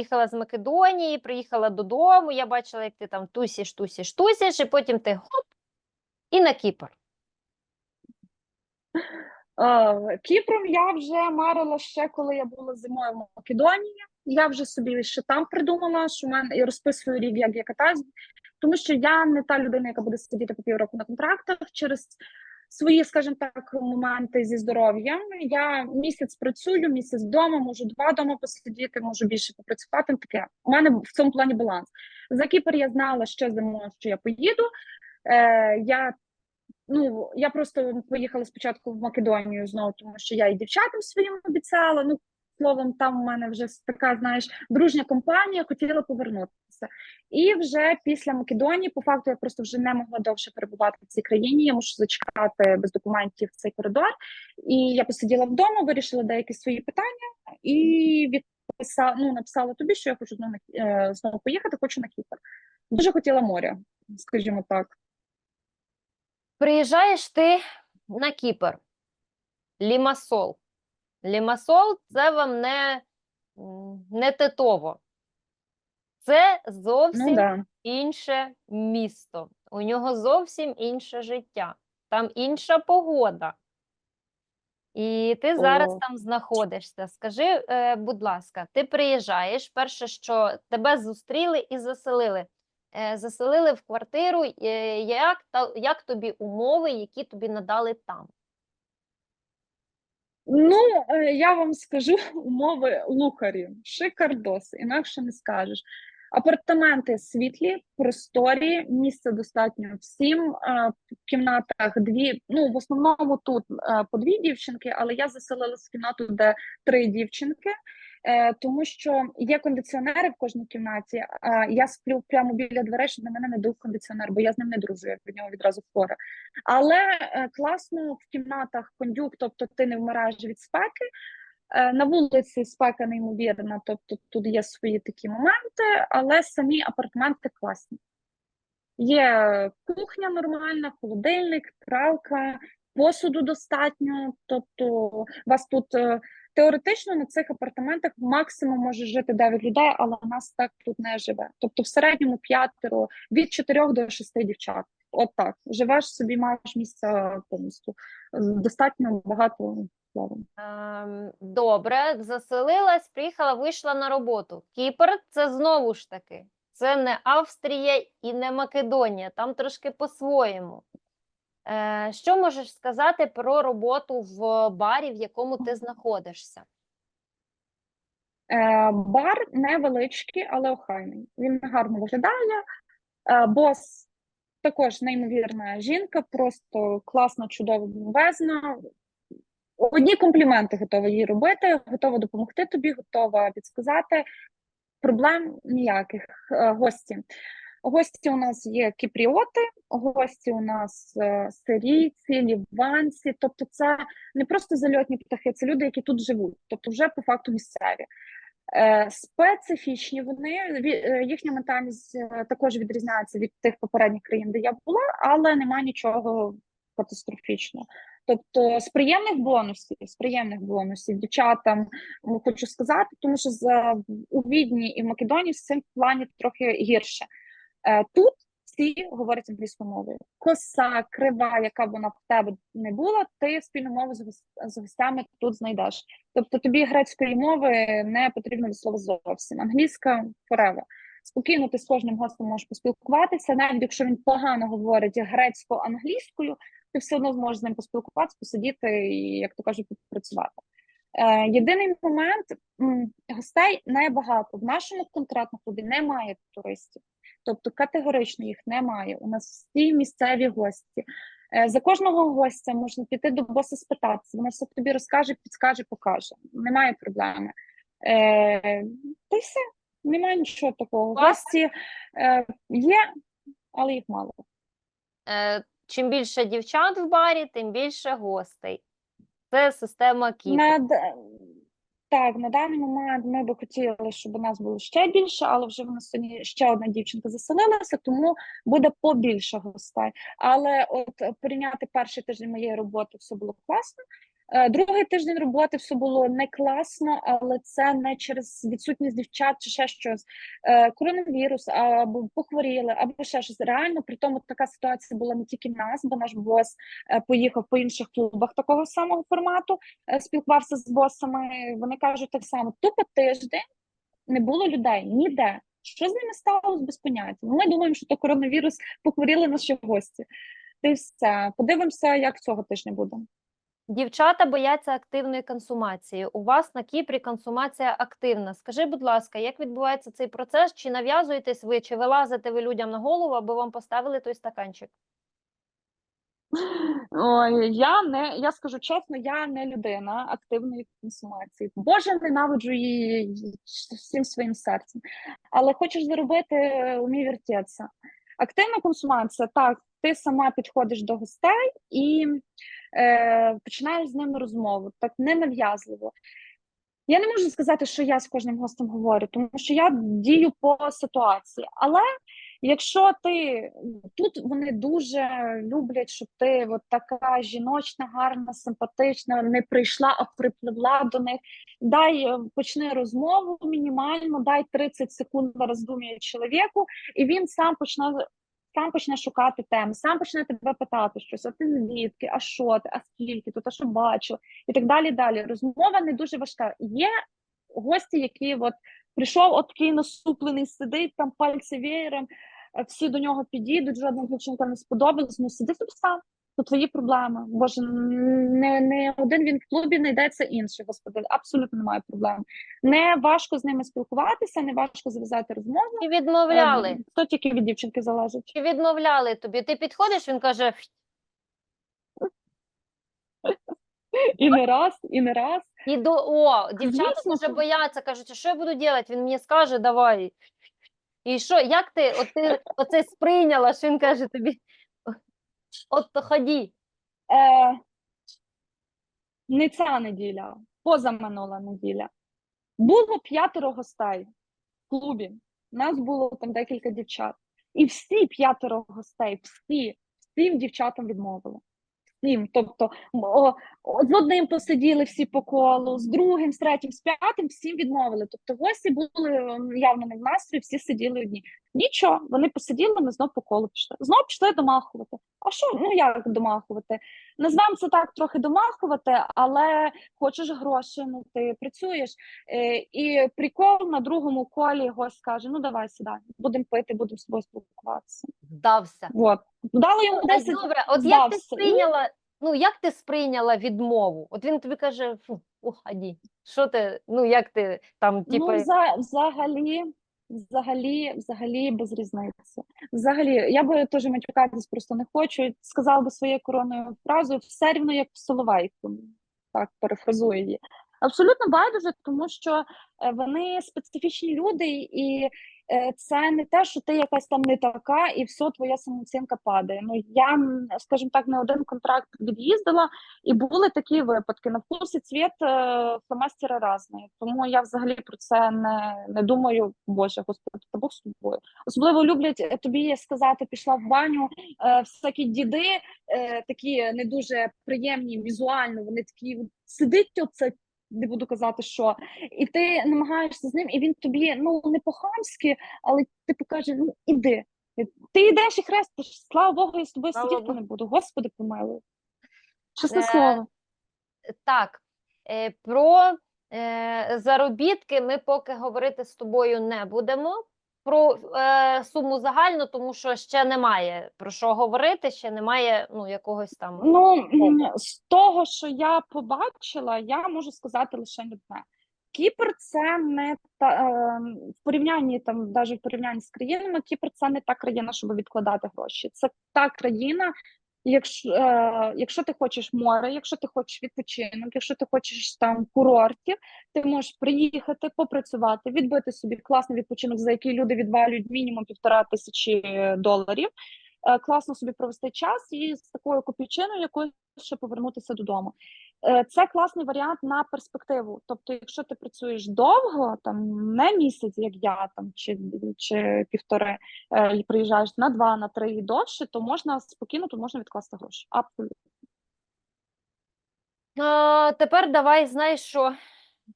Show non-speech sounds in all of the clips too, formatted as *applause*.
приїхала з Македонії, приїхала додому. Я бачила, як ти там тусіш, тусіш, тусіш, і потім ти хоп і на Кіпр. Кіпром я вже марила ще, коли я була зимою в Македонії. Я вже собі ще там придумала, що в мене і розписую рік, як я катаюсь, тому що я не та людина, яка буде сидіти по півроку на контрактах через свої, скажімо так, моменти зі здоров'ям. Я місяць працюю, місяць вдома, можу два вдома посидіти, можу більше попрацювати. Таке у мене в цьому плані баланс. За Кіпр я знала ще зимою, що я поїду. Е, я ну я просто поїхала спочатку в Македонію знову, тому що я і дівчатам своїм обіцяла. Ну словом, там у мене вже така, знаєш, дружня компанія, хотіла повернутися. І вже після Македонії, по факту, я просто вже не могла довше перебувати в цій країні. Я мушу зачекати без документів цей коридор. І я посиділа вдома, вирішила деякі свої питання і відписала, ну написала тобі, що я хочу знову е, знову поїхати, хочу на Кіпр. Дуже хотіла моря, скажімо так. Приїжджаєш ти на Кіпр. Лімасол. Лімасол це вам не, не титово. Це зовсім Ну да. інше місто. У нього зовсім інше життя. Там інша погода. І ти зараз О. там знаходишся. Скажи, е, будь ласка, ти приїжджаєш, перше, що тебе зустріли і заселили. Е, Заселили в квартиру. е, Як, та, як тобі умови, які тобі надали там? Ну, е, я вам скажу *laughs* умови лухарі. Шикардос, інакше не скажеш. Апартаменти світлі, просторі, місця достатньо всім. В кімнатах дві. Ну, в основному тут по дві дівчинки, але я заселилась в кімнату, де три дівчинки. е, Тому що є кондиціонери в кожній кімнаті. А я сплю прямо біля дверей, щоб на мене не дув кондиціонер, бо я з ним не дружу, я від нього відразу хвора. Але е, класно в кімнатах кондюк, тобто ти не вмираєш від спеки. Е, На вулиці спека неймовірна, тобто тут є свої такі моменти, але самі апартаменти класні. Є кухня нормальна, холодильник, пралка, посуду достатньо. Тобто, вас тут е, теоретично на цих апартаментах максимум може жити 9 людей, але у нас так тут не живе. Тобто, в середньому п'ятеро від 4 до 6 дівчат. От так. Живеш собі, маєш місце повністю. Достатньо багато словом. Ем, Добре, заселилась, приїхала, вийшла на роботу. Кіпр це знову ж таки. Це не Австрія і не Македонія, там трошки по-своєму. Е, Що можеш сказати про роботу в барі, в якому ти знаходишся? Е, Бар невеличкий, але охайний. Він гарно виглядає. Е, Бос також неймовірна жінка, просто класна, чудова, бомбезна. Одні компліменти готова їй робити, готова допомогти тобі, готова підсказати. Проблем ніяких. Е, Гості. Гості у нас є кіпріоти, гості у нас е, сирійці, ліванці. Тобто, це не просто зальотні птахи, це люди, які тут живуть, тобто вже по факту місцеві. Е, Специфічні вони їхня ментальність також відрізняється від тих попередніх країн, де я була, але немає нічого катастрофічного. Тобто, з приємних бонусів, з приємних бонусів дівчатам хочу сказати, тому що за у Відні і в Македонії в цьому плані трохи гірше. Е, Тут всі говорять англійською мовою. Коса, крива, яка вона в тебе не була, ти спільну мову з з гостями тут знайдеш. Тобто тобі грецької мови не потрібно від слова зовсім. Англійська forever. Спокійно ти з кожним гостем можеш поспілкуватися, навіть якщо він погано говорить грецько-англійською, ти все одно зможеш з ним поспілкуватися, посидіти і, як то кажуть, попрацювати. Е, єдиний момент гостей небагато. В нашому конкретно клубі немає туристів, тобто категорично їх немає. У нас всі місцеві гості. Е, За кожного гостя можна піти до боса спитатися. Вона все тобі розкаже, підскаже, покаже. Немає проблеми. Е, та й все, немає нічого такого. Гості е, є, але їх мало. Е, Чим більше дівчат в барі, тим більше гостей. Це система Кіпр. На, так, на даний момент ми би хотіли, щоб у нас було ще більше, але вже в нас сьогодні ще одна дівчинка заселилася, тому буде побільше гостей. Але от е, порівняти перший тиждень моєї роботи все було класно. Е, Другий тиждень роботи все було не класно, але це не через відсутність дівчат чи ще щось. Е, Коронавірус або похворіли, або ще щось. Реально, при тому така ситуація була не тільки в нас, бо наш бос е, поїхав по інших клубах такого самого формату, спілкувався з босами. Вони кажуть так само: тупо тиждень не було людей ніде. Що з ними сталося без поняття? Ну, Ми думаємо, що то коронавірус похворіли наші гості. Й все. Подивимося, як цього тижня буде. Дівчата бояться активної консумації. У вас на Кіпрі консумація активна. Скажи, будь ласка, як відбувається цей процес? Чи нав'язуєтесь ви, чи вилазите ви людям на голову, аби вам поставили той стаканчик? Ой, я не я скажу чесно, я не людина активної консумації. Боже, ненавиджу її всім своїм серцем. Але хочеш заробити, вертеться. Активна консумація, так, ти сама підходиш до гостей і е, починаєш з ними розмову, так ненав'язливо. Я не можу сказати, що я з кожним гостем говорю, тому що я дію по ситуації. Але якщо ти тут вони дуже люблять, щоб ти от така жіночна, гарна, симпатична, не прийшла, а припливла до них. Дай е, почни розмову мінімально, дай 30 секунд на роздум'я чоловіку, і він сам почне. Сам почне шукати теми, сам почне тебе питати щось, а ти звідки, а що ти, а скільки тут, а що бачу, і так далі. Далі розмова не дуже важка. Є гості, які от прийшов, от такий насуплений, сидить там пальці веєром, всі до нього підійдуть, жодна дівчинка не сподобалась. Ну сиди собі сам. То твої проблеми. Боже, не, не один він в клубі знайдеться інший, господи, абсолютно немає проблем. Не важко з ними спілкуватися, не важко зав'язати розмову. Чи відмовляли? Ем, То тільки від дівчинки залежить. Чи відмовляли тобі? Ти підходиш, він каже, І не раз, і не раз. і до о, дівчата дуже бояться, кажуть, що я буду робити? Він мені скаже, давай. І що, як ти, от ти оце сприйняла, що він каже тобі, от то ході. Е, не ця неділя, позаминула неділя. Було п'ятеро гостей в клубі. Нас було там декілька дівчат. І всі п'ятеро гостей, всі, всім дівчатам відмовили. Всім. Тобто о, о, з одним посиділи всі по колу, з другим, з третім, з п'ятим всім відмовили. Тобто гості були явно не в настрої, всі сиділи одні. Нічого, вони посиділи, ми знов по колу пішли. Знов пішли домахувати. А що, ну як домахувати? Назвемо це так трохи домахувати, але хочеш гроші, ну ти працюєш. Е, і прикол на другому колі гость каже: ну давай сідай, будемо пити, будемо з тобою спілкуватися. Здався. От. Дали йому Ну, 10 Добре, от як ти. Сприйняла, ну як ти сприйняла відмову? От він тобі каже, фу, уходи. Що ти, ну як ти там, типу, Ну, вза- взагалі, взагалі, взагалі без різниці. Взагалі, я би теж матюкатись просто не хочу. Сказала би своєю короною фразою, все рівно як Соловейку. Так, перефразую її. Абсолютно байдуже, тому що е, вони специфічні люди, і це не те, що ти якась там не така, і все, твоя самооцінка падає. Ну я, скажімо так, не один контракт від'їздила, і були такі випадки. На вкус і цвіт е, фломастери різні. Тому я взагалі про це не, не думаю. Боже, господи, та Бог з тобою. Особливо люблять е, тобі сказати, пішла в баню. Е, всякі діди, е, такі не дуже приємні візуально. Вони такі сидить оце. Не буду казати, що і ти намагаєшся з ним, і він тобі ну не по-хамськи, але типу каже: ну іди. Ти йдеш і хрестиш, слава Богу, я з тобою Слава сидіти Богу. не буду. Господи, помилуй. Чесне Е, слово. Так, е, про е, заробітки ми поки говорити з тобою не будемо. Про е, суму загальну, тому що ще немає про що говорити, ще немає ну, якогось там. Ну з того, що я побачила, я можу сказати лише одне. Кіпр це не та е, в порівнянні там, навіть в порівнянні з країнами, Кіпр це не та країна, щоб відкладати гроші. Це та країна, якщо, е, якщо ти хочеш море, якщо ти хочеш відпочинок, якщо ти хочеш там курортів, ти можеш приїхати, попрацювати, відбити собі класний відпочинок, за який люди відвалюють мінімум півтора тисячі доларів. е, Класно собі провести час і з такою копійчиною якою ще повернутися додому. Е, Це класний варіант на перспективу. Тобто, якщо ти працюєш довго, там не місяць, як я там чи, чи півтори, е, і приїжджаєш на два, на три і довше, то можна спокійно тут можна відкласти гроші. Абсолютно. Тепер давай, знаєш що?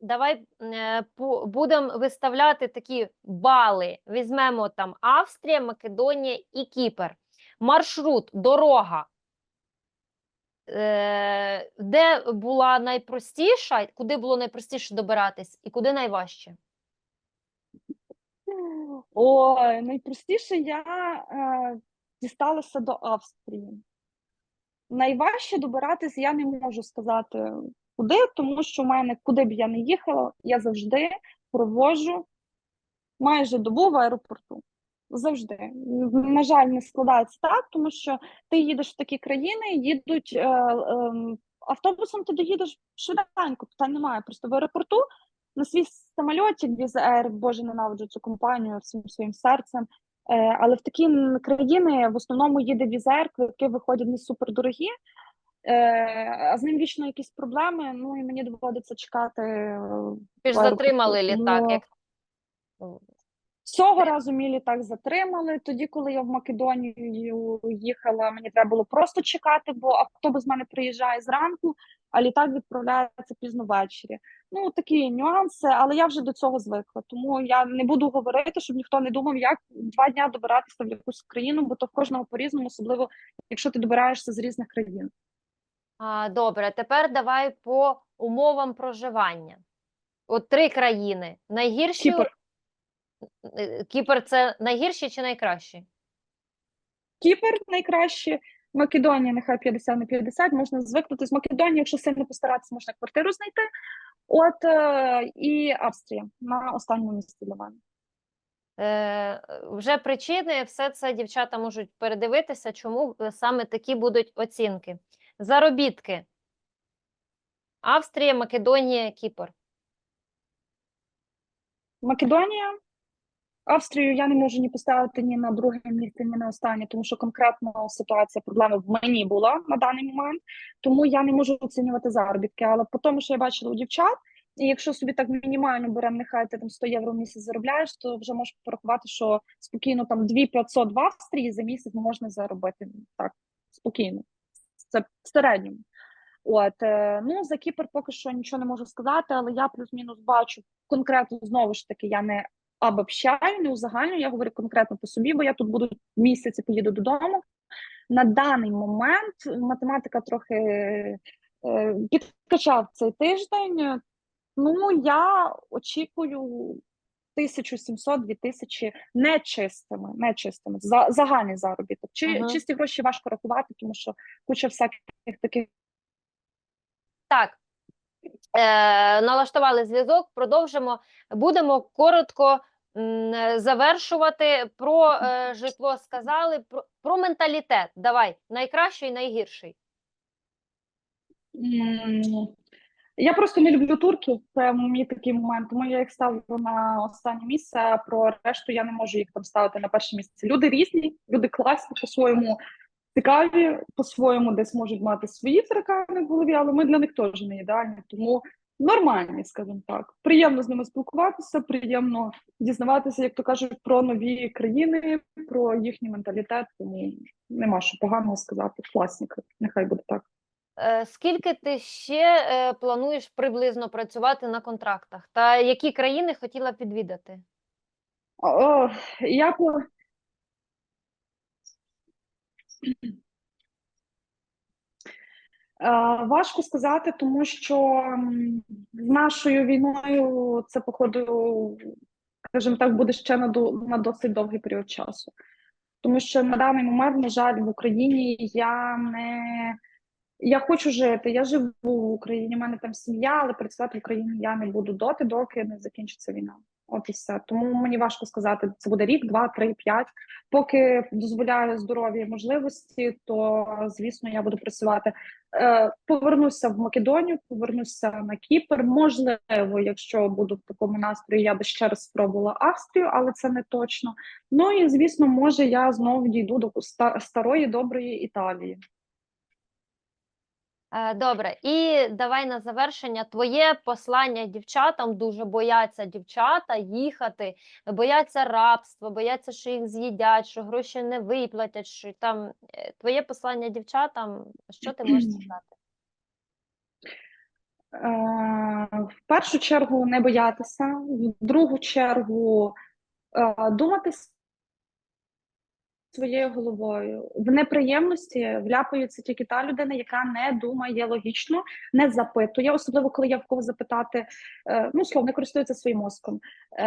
Давай е, будемо виставляти такі бали. Візьмемо там Австрія, Македонія і Кіпр. Маршрут, дорога. Е, де була найпростіша, куди було найпростіше добиратись, і куди найважче? Ой, найпростіше я е, дісталася до Австрії. Найважче добиратись я не можу сказати куди, тому що в мене, куди б я не їхала, я завжди проводжу майже добу в аеропорту. Завжди. На жаль, не складається так, тому що ти їдеш в такі країни, їдуть е, е, автобусом, ти доїдеш швиденько, питань немає. Просто в аеропорту на свій самольоті Air, боже, ненавиджу цю компанію всім своїм серцем. Е, але в такі країни в основному їде Air, квитки виходять не супердорогі, е, а з ним вічно якісь проблеми. Ну і мені доводиться чекати. е, Ви ж затримали літак. Як... Цього разу мій літак затримали. Тоді, коли я в Македонію їхала, мені треба було просто чекати, бо автобус в мене приїжджає зранку, а літак відправляється пізно ввечері. Ну такі нюанси, але я вже до цього звикла. Тому я не буду говорити, щоб ніхто не думав, як два дня добиратися в якусь країну, бо то в кожного по-різному, особливо якщо ти добираєшся з різних країн. А, добре, тепер давай по умовам проживання. От три країни. Найгірші Кіпр. Е, Кіпр це найгірші чи найкращі? Кіпр найкраще, Македонія нехай 50 на 50, можна звикнути з Македонії, якщо сильно постаратися, можна квартиру знайти. От е, і Австрія на останньому місці для мене. Е, вже причини, все це дівчата можуть передивитися, чому е, саме такі будуть оцінки. Заробітки. Австрія, Македонія, Кіпр. Македонія, Австрію я не можу ні поставити ні на друге місце, ні на останнє, тому що конкретно ситуація проблеми в мені була на даний момент, тому я не можу оцінювати заробітки. Але по тому, що я бачила у дівчат, і якщо собі так мінімально беремо, нехай ти там 100 євро в місяць заробляєш, то вже можеш порахувати, що спокійно там 2500 в Австрії за місяць можна заробити так спокійно. Це в середньому. От е, ну за Кіпр поки що нічого не можу сказати, але я плюс-мінус бачу конкретно знову ж таки. Я не обобщаю, не узагальнюю, я говорю конкретно по собі, бо я тут буду місяць і поїду додому. На даний момент математика трохи е, підкачав цей тиждень. Ну я очікую 1700-2000 нечистими, нечистими за загальний заробіток. Чи Ага. чисті гроші важко рахувати, тому що куча всяких таких Так. Е, налаштували зв'язок, продовжимо. Будемо коротко завершувати. Про е, житло сказали, про, про менталітет. Давай, найкращий, найгірший. Я просто не люблю турків. Це мій такий момент. Тому я їх ставлю на останнє місце. Про решту я не можу їх там ставити на перше місце. Люди різні, люди класні, по-своєму цікаві, по-своєму десь можуть мати свої таракани в голові, але ми для них теж не ідеальні. Тому нормальні, скажімо так. Приємно з ними спілкуватися, приємно дізнаватися, як то кажуть, про нові країни, про їхній менталітет. Тому нема що поганого сказати. Класні, нехай буде так. Е, скільки ти ще е, плануєш приблизно працювати на контрактах? Та які країни хотіла б відвідати? О, я Важко сказати, тому що з нашою війною це, походу, скажімо так, буде ще на, досить довгий період часу. Тому що на даний момент, на жаль, в Україні я не я хочу жити. Я живу в Україні, у мене там сім'я, але працювати в Україні я не буду доти, доки не закінчиться війна. Все. Тому мені важко сказати, це буде рік, два, три, п'ять. Поки дозволяє здоров'я можливості, то звісно я буду працювати. Е, повернуся в Македонію, повернуся на Кіпр. Можливо, якщо буду в такому настрої, я би ще раз спробувала Австрію, але це не точно. Ну і звісно, може я знову дійду до ста- старої доброї Італії. Е, Добре, і давай на завершення твоє послання дівчатам. Дуже бояться дівчата їхати, бояться рабства, бояться, що їх з'їдять, що гроші не виплатять. Що там е, твоє послання дівчатам, що ти можеш сказати? Е, В першу чергу не боятися, в другу чергу думати своєю головою. В неприємності вляпається тільки та людина, яка не думає логічно, не запитує, особливо коли я в кого запитати, е, ну слово не користується своїм мозком. Е,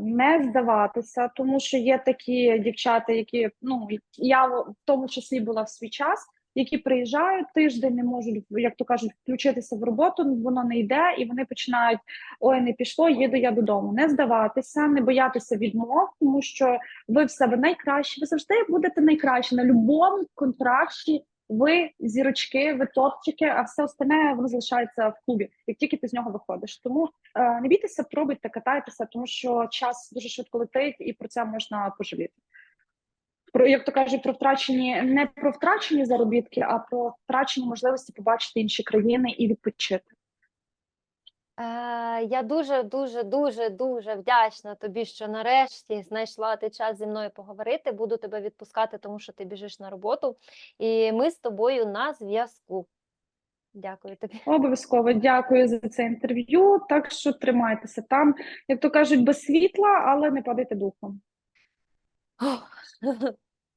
Не здаватися, тому що є такі дівчата, які ну я в тому числі була в свій час. Які приїжджають тиждень, не можуть, як то кажуть, включитися в роботу, воно не йде, і вони починають ой, не пішло, їду я додому. Не здаватися, не боятися відмов, тому що ви в себе найкращі, ви завжди будете найкращі на будь-якому контракті. Ви зірочки, ви топчики, а все остальне воно залишається в клубі, як тільки ти з нього виходиш. Тому е, не бійтеся, пробуйте, катайтеся, тому що час дуже швидко летить, і про це можна пожаліти. Про як то кажуть, про втрачені не про втрачені заробітки, а про втрачені можливості побачити інші країни і відпочити. Е, я дуже, дуже, дуже, дуже вдячна тобі, що нарешті знайшла ти час зі мною поговорити. Буду тебе відпускати, тому що ти біжиш на роботу, і ми з тобою на зв'язку. Дякую тобі. Обов'язково дякую за це інтерв'ю. Так що тримайтеся там, як то кажуть, без світла, але не падайте духом. *laughs*